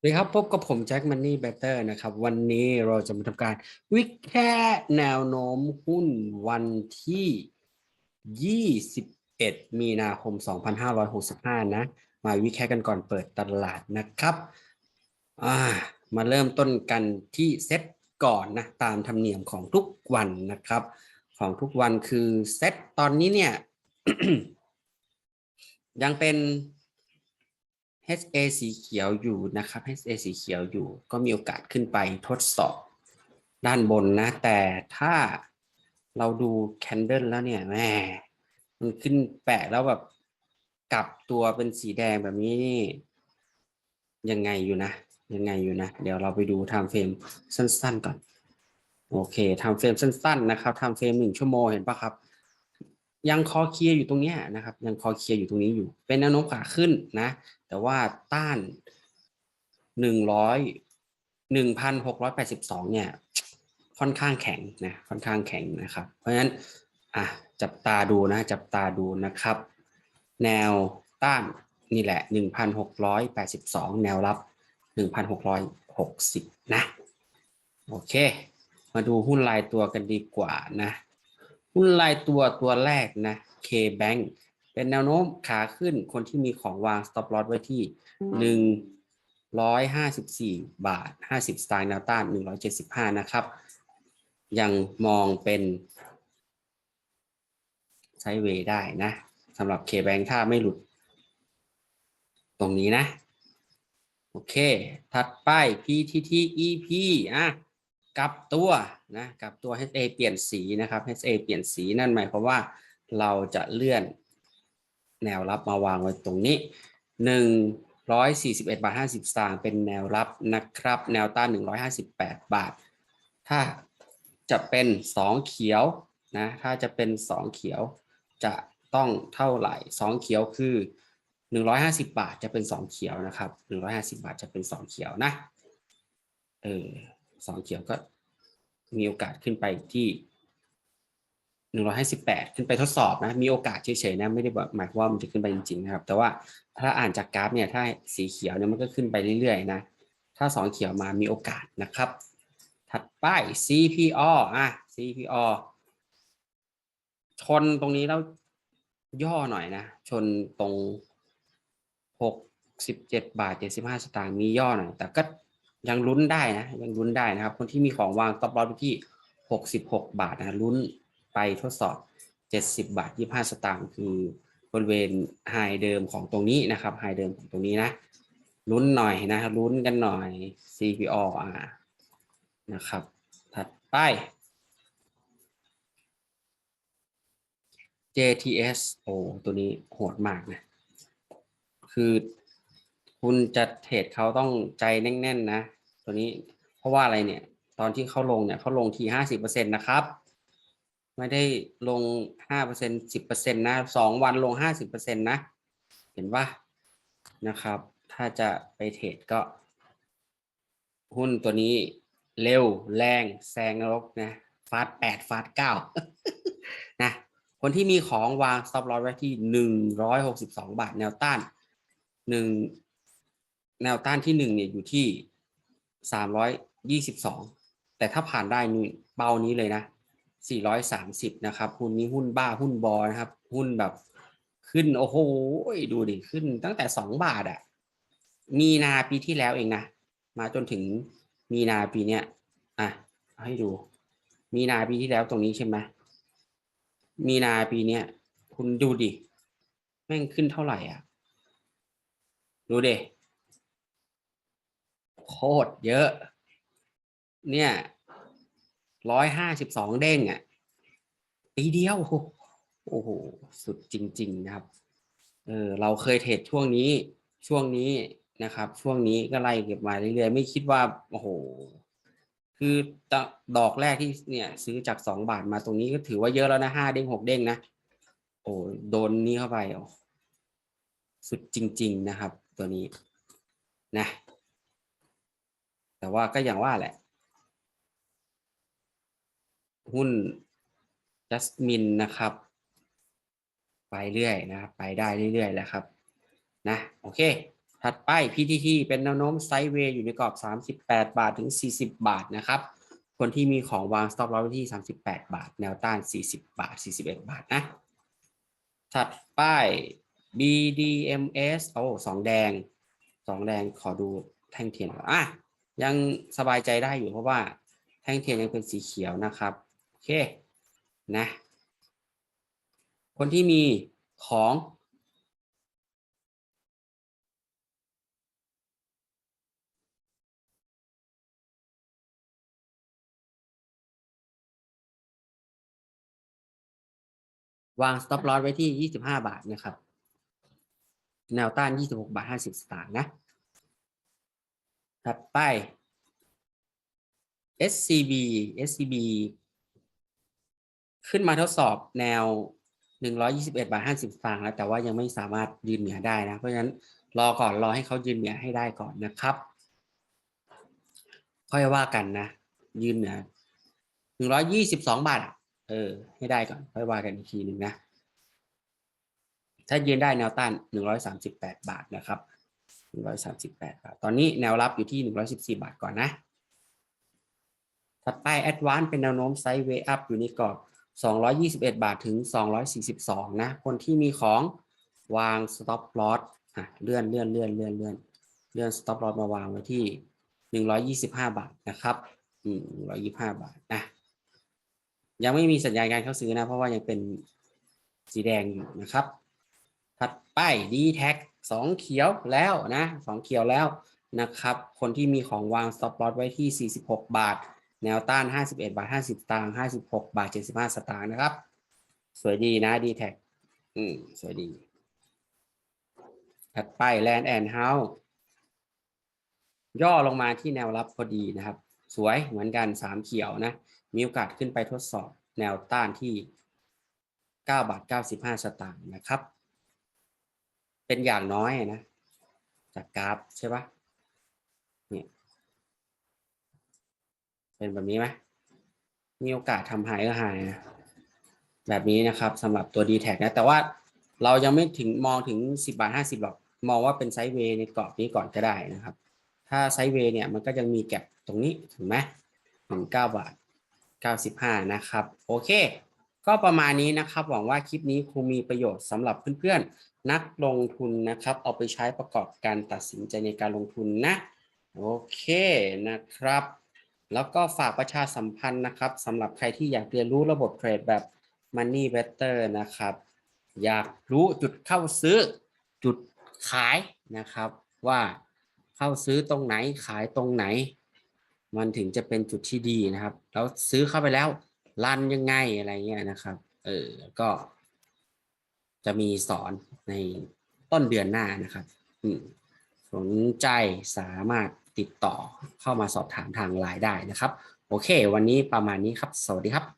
สวัสดีครับพบกับผมแจ็คมันนี่เบเตอร์นะครับ วันนี้เราจะมาทำการวิแค่แนวโน้มหุ้นวันที่ 21 มีนาคม 2565 นะ มาวิแค่กันก่อนเปิดตลาดนะครับามาเริ่มต้นกันที่เซตก่อนนะ ตามธรรมเนียมของทุกวันนะครับ ของทุกวันคือเซตตอนนี้เนี่ย ยังเป็น HA สีเขียวอยู่นะครับ HA สีเขียวอยู่ ก็มีโอกาสขึ้นไปทดสอบด้านบนนะ แต่ถ้าเราดูแคนเดิลแล้วเนี่ยแหม่มันขึ้นแปะแล้วแบบกลับตัวเป็นสีแดงแบบนี้นี่ยังไงอยู่นะ ยังไงอยู่นะ เดี๋ยวเราไปดูไทม์เฟรมสั้น ๆ ก่อน โอเคไทม์เฟรมสั้น ๆ นะครับไทม์เฟรมหนึ่งชั่วโมงเห็นปะครับ ยังคอเคลียร์อยู่ตรงเนี้ยนะครับ ยังคอเคลียร์อยู่ตรงนี้อยู่ เป็นแนวโน้มขาขึ้นนะ แต่ว่าต้านหนึ่งร้อยหนึ่งพันหกร้อยแปดสิบสองเนี่ย ค่อนข้างแข็งนะค่อนข้างแข็งนะครับ เพราะฉะนั้นอะจับตาดูนะ จับตาดูนะครับ แนวต้านนี่แหละหนึ่งพันหกร้อยแปดสิบสองแนวรับหนึ่งพันหกร้อยหกสิบนะ โอเค มาดูหุ้นรายตัวกันดีกว่านะ หุ้นรายตัวตัวแรกนะ K-Bank เป็นแนวโน้มขาขึ้นคนที่มีของวาง stop loss ไว้ที่หนึ่งร้อยห้าสิบสี่บาทห้าสิบสตางค์แนวต้านหนึ่งร้อยเจ็ดสิบห้านะครับ ยังมองเป็นไซด์เวย์ได้นะสำหรับ K-Bank ถ้าไม่หลุด ตรงนี้นะ โอเค ถัดไป PTT EP อะ กลับตัวนะกลับตัว HA เปลี่ยนสีนะครับ HA เปลี่ยนสีนั่นหมายความว่าเราจะเลื่อนแนวรับมาวางไว้ตรงนี้ 141บาท50สตางค์เป็นแนวรับนะครับ แนวต้าน158 บาท ถ้าจะเป็น 2 เขียวนะถ้าจะเป็น 2 เขียวจะต้องเท่าไหร่ 2 เขียวคือ 150 บาทจะเป็น 2 เขียวนะครับ 150 บาทจะเป็น 2 เขียวนะเออ สองเขียวก็มีโอกาสขึ้นไปที่หนึ่งร้อยห้าสิบแปดขึ้นไปทดสอบนะ มีโอกาสเฉยๆนะ ไม่ได้แบบหมายความว่ามันจะขึ้นไปจริงๆนะครับ แต่ว่าถ้าอ่านจากกราฟเนี่ยถ้าสีเขียวเนี่ยมันก็ขึ้นไปเรื่อยๆนะ ถ้าสองเขียวมามีโอกาสนะครับ ถัดไป CPO อะ CPO ชนตรงนี้แล้วย่อหน่อยนะ ชนตรงหกสิบเจ็ดบาทเจ็ดสิบห้าสตางค์มีย่อหน่อย แต่ก็ ยังลุ้นได้นะยังลุ้นได้นะครับ คนที่มีของวางต็อปลอสที่หกสิบหกบาทนะลุ้นไปทดสอบเจ็ดสิบาทยี่ห้าสตางค์คือบริเวณไฮเดิมของตรงนี้นะครับไฮเดิมของตรงนี้นะลุ้นหน่อยนะลุ้นกันหน่อย CPO อ่านะครับ ถัดไป JTS โอ้ตัวนี้โหดมากนะ คือ คุณจะเทรดเขาต้องใจแน่นๆนะ ตัวนี้เพราะว่าอะไรเนี่ย ตอนที่เขาลงเนี่ยเขาลงทีห้าสิบเปอร์เซ็นตนะครับ ไม่ได้ลงห้าเปอร์เซ็นสิบเปอร์เซ็นตนะสองวันลงห้าสิบเปอร์เซ็นตนะ เห็นปะนะครับ ถ้าจะไปเทรดก็ หุ้นตัวนี้เร็วแรงแซงนรกนะฟาสแปดฟาสเก้านะคนที่มีของวาง stop loss ไว้ที่หนึ่งร้อยหกสิบสองบาทแนวต้านหนึ่ง แนวต้านที่หนึ่งเนี่ยอยู่ที่สามร้อยยี่สิบสองแต่ถ้าผ่านได้นี่เป้านี้เลยนะสี่ร้อยสามสิบนะครับหุ้นนี้หุ้นบ้าหุ้นบอนะครับ หุ้นแบบขึ้นโอ้โหดูดิขึ้นตั้งแต่สองบาทอะ่ะ มีนาปีที่แล้วเองนะ มาจนถึงมีนาปีเนี้ยอะให้ดู มีนาปีที่แล้วตรงนี้ใช่ไหมมีนาปีเนี้ยคุณดูดิ แม่งขึ้นเท่าไหร่อะ ดูดิ โคตรเยอะ เนี่ยร้อยห้าสิบสองเด้งอะปีเดียว โอ้โห สุดจริง ๆ นะครับ เออเราเคยเทรดช่วงนี้ ช่วงนี้นะครับ ช่วงนี้ก็ไล่เก็บมาเรื่อยๆ ไม่คิดว่า โอ้โห คือดอกแรกที่เนี่ย ซื้อจากสองบาทมาตรงนี้ก็ถือว่าเยอะแล้วนะห้าเด้งหกเด้งนะ โอ้โดนนี้เข้าไปสุดจริง ๆ นะครับ ตัวนี้นะ แต่ว่าก็อย่างว่าแหละ หุ้นจัสมินนะครับ ไปเรื่อยนะครับไปได้เรื่อยๆแหล้วครับนะโอเค ถัดไป PTT เป็นแนวโน้มไซด์เวย์อยู่ในกรอบ 38 บาทถึง 40 บาทนะครับ คนที่มีของวาง stop loss ไว้ที่ 38 บาท แนวต้าน 40 บาท 41 บาทนะ ถัดไป BDMs โอ้สองแดงสองแดงขอดูแท่งเทียนอะ ยังสบายใจได้อยู่เพราะว่าแท่งเทียนยังเป็นสีเขียวนะครับ โอเคนะ คนที่มีของวาง stop loss ไว้ที่ 25 บาทนะครับ แนวต้าน 26 บาท 50 สตางค์นะ ถัดไป SCB SCB ขึ้นมาทดสอบแนว 121 บาท 50สตางค์แล้ว แต่ว่ายังไม่สามารถยืนเหนือได้นะ เพราะฉะนั้นรอก่อนรอให้เขายืนเหนือให้ได้ก่อนนะครับ ค่อยว่ากันนะ ยืนเหนือ 122 บาท เออ ให้ได้ก่อน ค่อยว่ากันอีกทีหนึ่งนะ ถ้ายืนได้แนวต้าน 138 บาทนะครับ 138 บาท ตอนนี้แนวรับอยู่ที่ 114 บาทก่อนนะ ถัดไป Advance เป็นแนวโน้มไซด์เวย์อัพอยู่ในกรอบ 221 บาทถึง 242 นะ คนที่มีของวาง stop loss อะเลื่อนเลื่อนเลื่อนเลื่อนเลื่อนเลื่อน stop loss มาวางไว้ที่ 125 บาทนะครับ อืม125 บาทนะ ยังไม่มีสัญญาณการเข้าซื้อนะ เพราะว่ายังเป็นสีแดงอยู่นะครับ ถัดไป d t a g สองเขียวแล้วนะสองเขียวแล้วนะครับ คนที่มีของวาง stop loss ไว้ที่ 46 บาท แนวต้าน 51 บาท 50สตางค์56 บาท 75 สตางค์นะครับ สวยดีนะ d t a g อืมสวยดี ถัดไป Land and House ย่อลงมาที่แนวรับพอดีนะครับ สวยเหมือนกัน 3 เขียวนะ มีโอกาสขึ้นไปทดสอบแนวต้านที่ 9 บาท 95 สตางค์นะครับ เป็นอย่างน้อยนะ จากกราฟใช่ปะเนี่ยเป็นแบบนี้ไหมมีโอกาสทำหายก็หายนะแบบนี้นะครับสำหรับตัว d t แทนะ แต่ว่าเรายังไม่ถึงมองถึง 10 บาท 50 หรอก มองว่าเป็นไซด์เวย์ในกรอบนี้ก่อนก็ได้นะครับ ถ้าไซด์เวย์เนี่ยมันก็ยังมีแก็บตรงนี้ ถูกไหมถึง9บาท 95 นะครับ โอเค ก็ประมาณนี้นะครับ หวังว่าคลิปนี้คงมีประโยชน์สำหรับเพื่อนๆ นักลงทุนนะครับ เอาไปใช้ประกอบการตัดสินใจในการลงทุนนะ โอเคนะครับ แล้วก็ฝากประชาสัมพันธ์นะครับสำหรับใครที่อยากเรียนรู้ระบบเทรดแบบ Money Better นะครับ อยากรู้จุดเข้าซื้อจุดขายนะครับว่าเข้าซื้อตรงไหนขายตรงไหน มันถึงจะเป็นจุดที่ดีนะครับ แล้วซื้อเข้าไปแล้ว รันยังไงอะไรเงี้ยนะครับ เออก็ จะมีสอนในต้นเดือนหน้านะครับสนใจสามารถติดต่อเข้ามาสอบถามทางไลน์ได้นะครับ โอเค วันนี้ประมาณนี้ครับ สวัสดีครับ